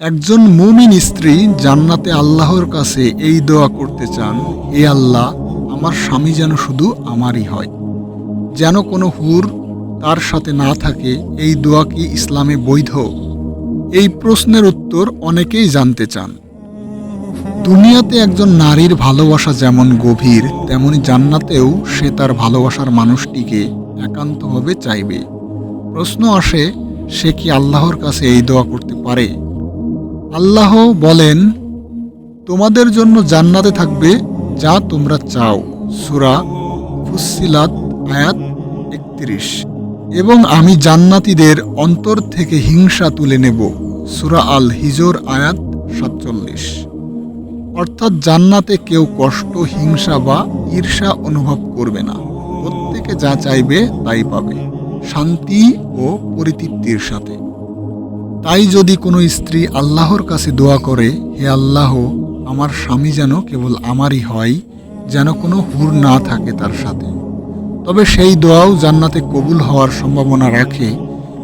একজন মুমিন স্ত্রী জান্নাতে আল্লাহর কাছে এই দোয়া করতে চান এ আল্লাহ, আমার স্বামী যেন শুধু আমারই হয়। যেন কোনো হুর তার সাথে না থাকে, এই দোয়া কি ইসলামে বৈধ? এই প্রশ্নের উত্তর অনেকেই জানতে চান। দুনিয়াতে একজন নারীর ভালোবাসা যেমন গভীর, তেমনি জান্নাতেও সে তার ভালোবাসার মানুষটিকে একান্তভাবে চাইবে। প্রশ্ন আসে, সে কি আল্লাহর কাছে এই দোয়া করতে পারে? আল্লাহ বলেন, তোমাদের জন্য জান্নাতে থাকবে যা তোমরা চাও। সুরা ফুসিলাত আয়াত একত্রিশ। এবং আমি জান্নাতীদের অন্তর থেকে হিংসা তুলে নেব। সুরা আল হিজোর আয়াত সাতচল্লিশ। অর্থাৎ জান্নাতে কেউ কষ্ট, হিংসা বা ঈর্ষা অনুভব করবে না। প্রত্যেকে যা চাইবে তাই পাবে। শান্তি ও পরিতৃপ্তির সাথে। তাই যদি কোনো স্ত্রী আল্লাহর কাছে দোয়া করে, হে আল্লাহ, আমার স্বামী যেন কেবল আমারই হয়, যেন কোনো হুর না থাকে তার সাথে। তবে সেই দোয়াও জান্নাতে কবুল হওয়ার সম্ভাবনা রাখে,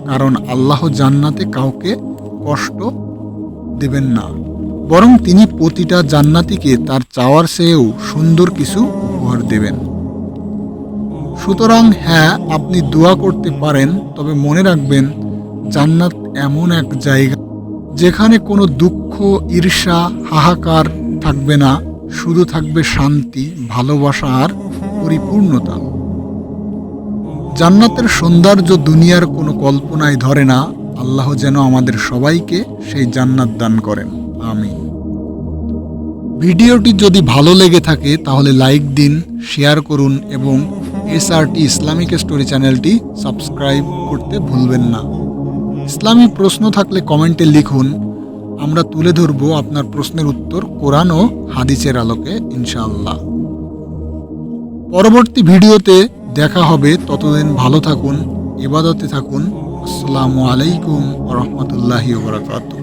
কারণ আল্লাহ জান্নাতে কাউকে কষ্ট দেবেন না। বরং তিনি প্রতিটা জান্নাতিকে তার চাওয়ার চেয়েও সুন্দর কিছু উপহার দেবেন। সুতরাং হ্যাঁ আপনি দোয়া করতে পারেন, তবে মনে রাখবেন, জান্নাত এমন এক জায়গা যেখানে কোনো দুঃখ, ঈর্ষা, হাহাকার থাকবে না। শুধু থাকবে শান্তি, ভালোবাসা আর পরিপূর্ণতা। জান্নাতের সৌন্দর্য দুনিয়ার কোনো কল্পনায় ধরে না। আল্লাহ যেন আমাদের সবাইকে সেই জান্নাত দান করেন। আমিন। ভিডিওটি যদি ভালো লেগে থাকে, তাহলে লাইক দিন, শেয়ার করুন এবং এসআরটি ইসলামিক স্টোরি চ্যানেলটি সাবস্ক্রাইব করতে ভুলবেন না। ইসলামী প্রশ্ন থাকলে কমেন্টে লিখুন। আমরা তুলে ধরব আপনার প্রশ্নের উত্তর কোরআন ও হাদিসের আলোকে, ইনশাআল্লাহ। পরবর্তী ভিডিওতে দেখা হবে। ততদিন ভালো থাকুন, ইবাদতে থাকুন। আসসালামু আলাইকুম রহমতুল্লাহি ওবরাকাতুহ